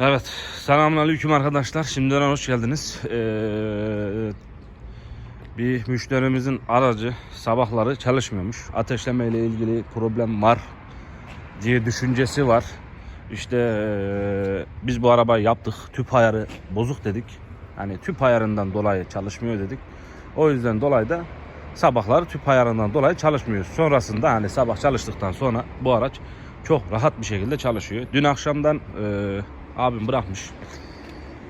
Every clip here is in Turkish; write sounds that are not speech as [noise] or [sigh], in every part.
Evet, selamünaleyküm arkadaşlar. Şimdiden hoş geldiniz. Ee, bir müşterimizin aracı sabahları çalışmıyormuş. Ateşleme ile ilgili problem var diye düşüncesi var. İşte ee, biz bu arabayı yaptık. Tüp ayarı bozuk dedik. Hani tüp ayarından dolayı çalışmıyor dedik. O yüzden dolayı da sabahları tüp ayarından dolayı çalışmıyor. Sonrasında hani sabah çalıştıktan sonra bu araç çok rahat bir şekilde çalışıyor. Dün akşamdan e, abim bırakmış.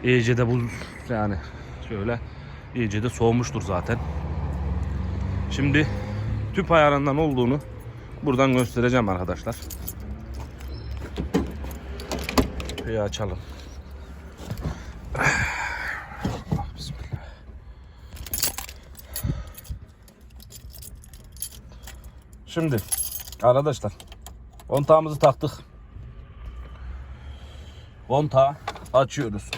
İyice de bu yani şöyle iyice de soğumuştur zaten. Şimdi tüp ayarından olduğunu buradan göstereceğim arkadaşlar. Bir açalım. Bismillah. Şimdi arkadaşlar kontağımızı taktık. Kontağı açıyoruz.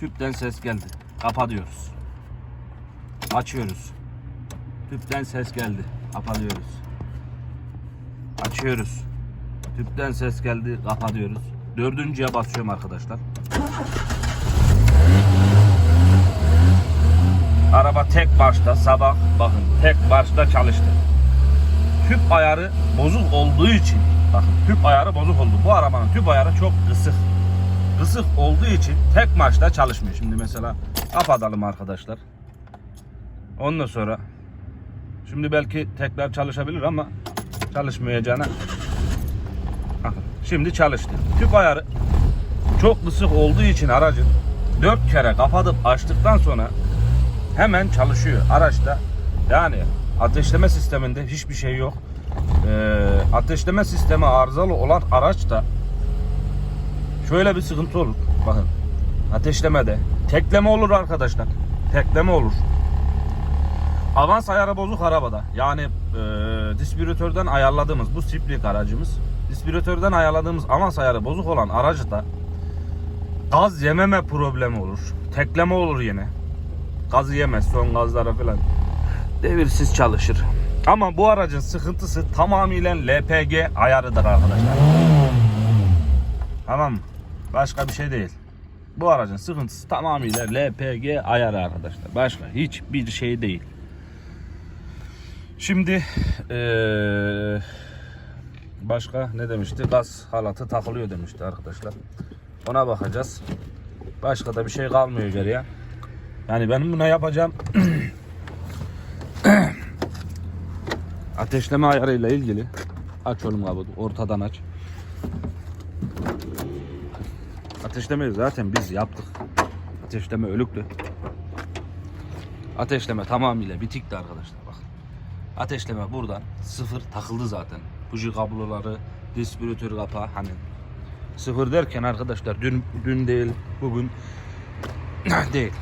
Tüpten ses geldi. Kapatıyoruz. Açıyoruz. Tüpten ses geldi. Kapatıyoruz. Açıyoruz. Tüpten ses geldi. Kapatıyoruz. Dördüncüye basıyorum arkadaşlar. Araba tek başta sabah bakın tek başta çalıştı. Tüp ayarı bozuk olduğu için bakın tüp ayarı bozuk oldu. Bu arabanın tüp ayarı çok kısık. Kısık olduğu için tek marşta çalışmıyor. Şimdi mesela kapatalım arkadaşlar. Ondan sonra şimdi belki tekrar çalışabilir ama çalışmayacağına bakın şimdi çalıştı. Tüp ayarı çok kısık olduğu için aracın dört kere kapatıp açtıktan sonra hemen çalışıyor. Araçta yani ateşleme sisteminde hiçbir şey yok. Ee, ateşleme sistemi arızalı olan araçta şöyle bir sıkıntı olur. Bakın ateşlemede tekleme olur arkadaşlar. Tekleme olur. Avans ayarı bozuk arabada. Yani e, distribütörden ayarladığımız bu Spring aracımız distribütörden ayarladığımız avans ayarı bozuk olan aracda gaz yememe problemi olur. Tekleme olur yine. Gazı yemez son gazlara falan. Devirsiz çalışır. Ama bu aracın sıkıntısı tamamıyla LPG ayarıdır arkadaşlar. Tamam? Başka bir şey değil. Bu aracın sıkıntısı tamamıyla LPG ayarı arkadaşlar. Başka hiçbir şey değil. Şimdi eee, başka ne demişti? Gaz halatı takılıyor demişti arkadaşlar. Ona bakacağız. Başka da bir şey kalmıyor geriye. Yani benim buna yapacağım [clears throat] ateşleme ayarıyla ilgili aç oğlum kabuğu ortadan aç. Ateşlemeyi zaten biz yaptık. Ateşleme ölüktü. Ateşleme tamamıyla bitikti arkadaşlar bak. Ateşleme buradan sıfır takıldı zaten. Buji kabloları, distribütör kapağı hani sıfır derken arkadaşlar dün dün değil bugün [clears throat] değil.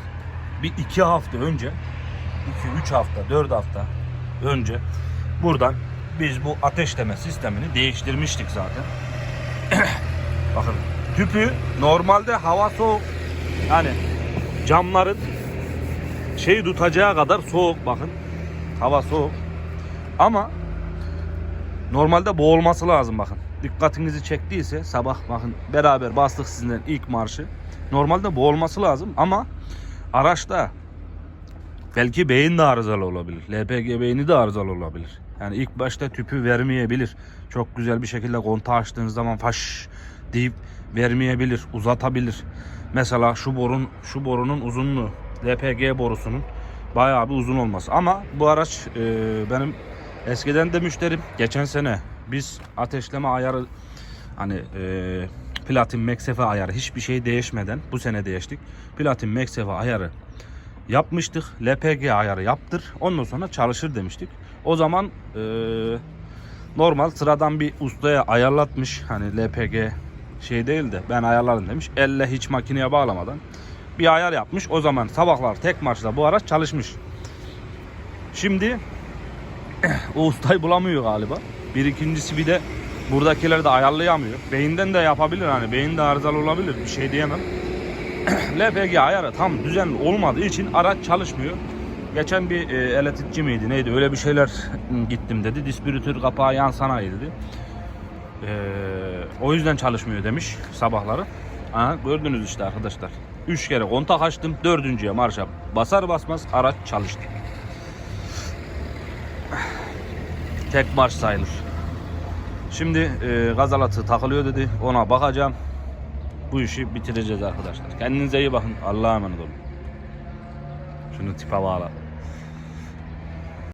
Bir iki hafta önce iki üç hafta dört hafta önce buradan biz bu ateşleme sistemini değiştirmiştik zaten. [clears throat] Bakın tüpü normalde hava soğuk yani camların şeyi tutacağı kadar soğuk bakın. Hava soğuk. Ama normalde boğulması lazım bakın. Dikkatinizi çektiyse sabah bakın beraber bastık sizinle ilk marşı. Normalde boğulması lazım ama araçta belki beyin de arızalı olabilir. LPG beyni de arızalı olabilir. Yani ilk başta tüpü vermeyebilir. Çok güzel bir şekilde kontağı açtığınız zaman faş deyip vermeyebilir, uzatabilir. Mesela şu borun şu borunun uzunluğu LPG borusunun bayağı bir uzun olması. Ama bu araç e, benim eskiden de müşterim. Geçen sene biz ateşleme ayarı hani e, platin meksefe ayarı hiçbir şey değişmeden bu sene değiştik. Platin meksefe ayarı yapmıştık. LPG ayarı yaptır. Ondan sonra çalışır demiştik. O zaman e, normal sıradan bir ustaya ayarlatmış. Hani LPG şey değil de ben ayarlarım demiş. Elle hiç makineye bağlamadan bir ayar yapmış. O zaman sabahlar tek marşla bu araç çalışmış. Şimdi [clears throat] o ustayı bulamıyor galiba. Bir ikincisi bir de buradakileri de ayarlayamıyor. Beyinden de yapabilir hani beyin de arızalı olabilir bir şey diyemem. LPG ayarı tam düzenli olmadığı için araç çalışmıyor. Geçen bir e, elektrikçi miydi neydi öyle bir şeyler gittim dedi. Distribütör kapağı yan sanayi dedi. E, o yüzden çalışmıyor demiş sabahları. Aha, gördünüz işte arkadaşlar. Üç kere kontak açtım. Dördüncüye marşa basar basmaz araç çalıştı. Tek marş sayılır. Şimdi e, gazalatı takılıyor dedi. Ona bakacağım. Bu işi bitireceğiz arkadaşlar. Kendinize iyi bakın. Allah'a emanet olun. Şunu tipe bağla.